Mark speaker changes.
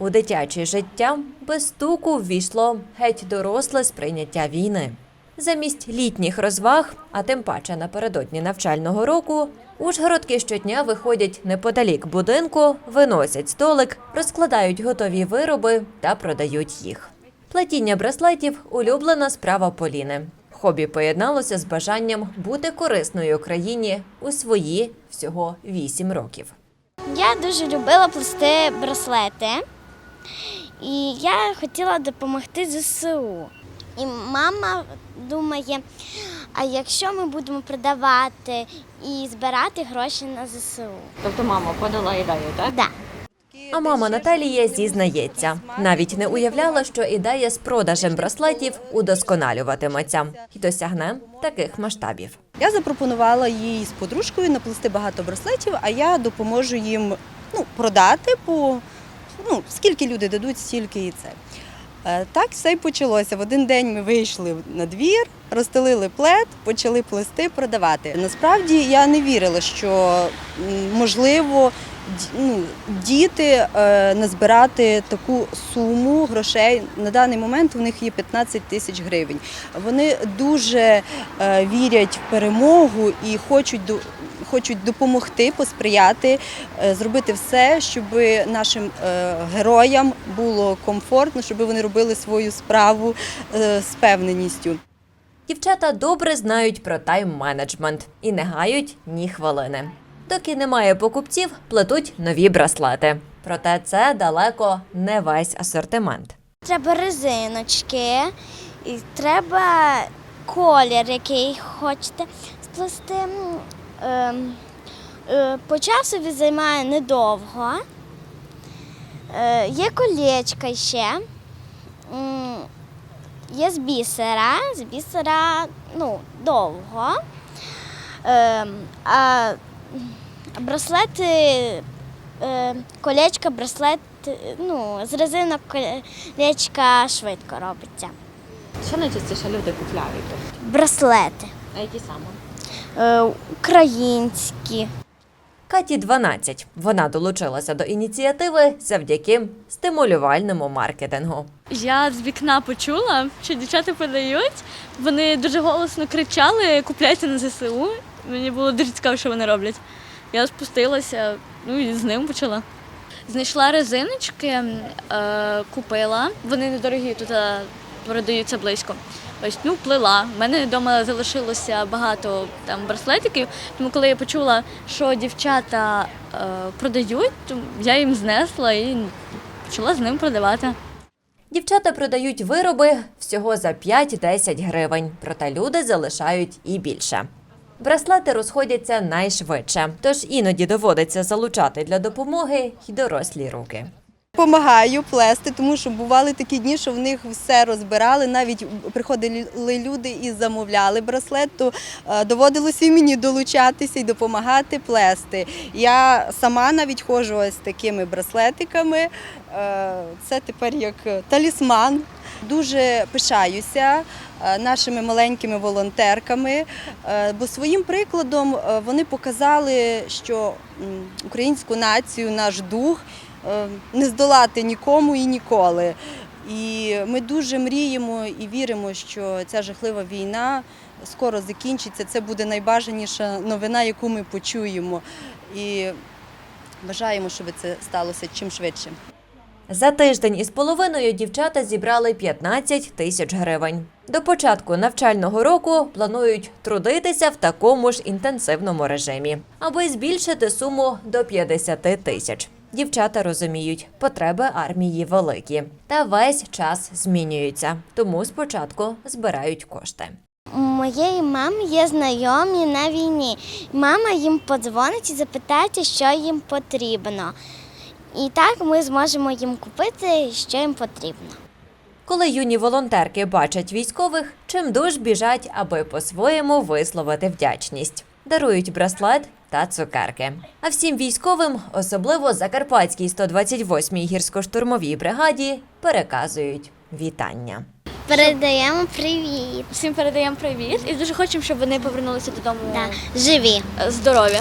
Speaker 1: У дитяче життя без стуку ввійшло геть доросле сприйняття війни. Замість літніх розваг, а тим паче напередодні навчального року, ужгородки щодня виходять неподалік будинку, виносять столик, розкладають готові вироби та продають їх. Плетіння браслетів улюблена справа Поліни. Хобі поєдналося з бажанням бути корисною країні у свої всього 8 років.
Speaker 2: Я дуже любила плести браслети, і я хотіла допомогти ЗСУ. І мама думає, а якщо ми будемо продавати і збирати гроші на ЗСУ?
Speaker 3: Тобто мама подала ідею, так?
Speaker 2: Да.
Speaker 1: А мама Наталія зізнається, навіть не уявляла, що ідея з продажем браслетів удосконалюватиметься і досягне таких масштабів.
Speaker 4: Я запропонувала їй з подружкою наплести багато браслетів, а я допоможу їм ну, продати по ну, скільки люди дадуть, стільки і це. Е, Так все й почалося. В один день ми вийшли на двір, розстелили плед, почали плести, продавати. Насправді я не вірила, що можливо ну, діти е, назбирати таку суму грошей. На даний момент у них є 15 тисяч гривень. Вони дуже е, вірять в перемогу і хочуть до. Хочуть допомогти, посприяти, е, зробити все, щоб нашим е, героям було комфортно, щоб вони робили свою справу е, з певненістю.
Speaker 1: Дівчата добре знають про тайм-менеджмент і не гають ні хвилини. Доки немає покупців, плетуть нові браслети. Проте це далеко не весь асортимент.
Speaker 2: Треба резиночки, і треба колір, який хочете сплести. Ем, е, По часу займає недовго. Е, Є колечка ще. Є з бісера. З бісера ну, довго. Ем, А браслети, е, колечка, браслет, ну, з резинок колечка швидко робиться.
Speaker 3: Що найчастіше люди купляють?
Speaker 2: Браслети
Speaker 3: А які саме?
Speaker 2: е, українські.
Speaker 1: Каті 12. Вона долучилася до ініціативи завдяки стимулювальному маркетингу.
Speaker 5: Я з вікна почула, що дівчата продають. Вони дуже голосно кричали: купляйте на ЗСУ. Мені було дуже цікаво, що вони роблять. Я спустилася, ну і з ним почала. Знайшла резиночки, е, купила. Вони недорогі, тут е, продаються близько. Ось ну плела. У мене вдома залишилося багато там браслетиків. Тому коли я почула, що дівчата е, продають, то я їм знесла і почала з ним продавати.
Speaker 1: Дівчата продають вироби всього за 5-10 гривень, проте люди залишають і більше. Браслети розходяться найшвидше, тож іноді доводиться залучати для допомоги й дорослі руки.
Speaker 4: Помагаю плести, тому що бували такі дні, що в них все розбирали. Навіть приходили люди і замовляли браслет, то е, доводилося і мені долучатися і допомагати плести. Я сама навіть ходжу ось такими браслетиками. Е, Це тепер як талісман. Дуже пишаюся нашими маленькими волонтерками, е, бо своїм прикладом е, вони показали, що українську націю, наш дух е, не здолати нікому і ніколи. І ми дуже мріємо і віримо, що ця жахлива війна скоро закінчиться. Це буде найбажаніша новина, яку ми почуємо. І бажаємо, щоб це сталося чим швидше.
Speaker 1: За тиждень із половиною дівчата зібрали 15 тисяч гривень. До початку навчального року планують трудитися в такому ж інтенсивному режимі, аби збільшити суму до 50 тисяч. Дівчата розуміють, потреби армії великі та весь час змінюються, тому спочатку збирають кошти.
Speaker 2: Моєї мами є знайомі на війні. Мама їм подзвонить і запитається, що їм потрібно. І так ми зможемо їм купити, що їм потрібно.
Speaker 1: Коли юні волонтерки бачать військових, чимдуж біжать, аби по-своєму висловити вдячність. Дарують браслет та цукерки. А всім військовим, особливо Закарпатській 128-й гірсько-штурмовій бригаді, переказують вітання.
Speaker 2: Передаємо привіт.
Speaker 5: Всім передаємо привіт і дуже хочемо, щоб вони повернулися додому
Speaker 2: Да. Живі.
Speaker 5: здорові.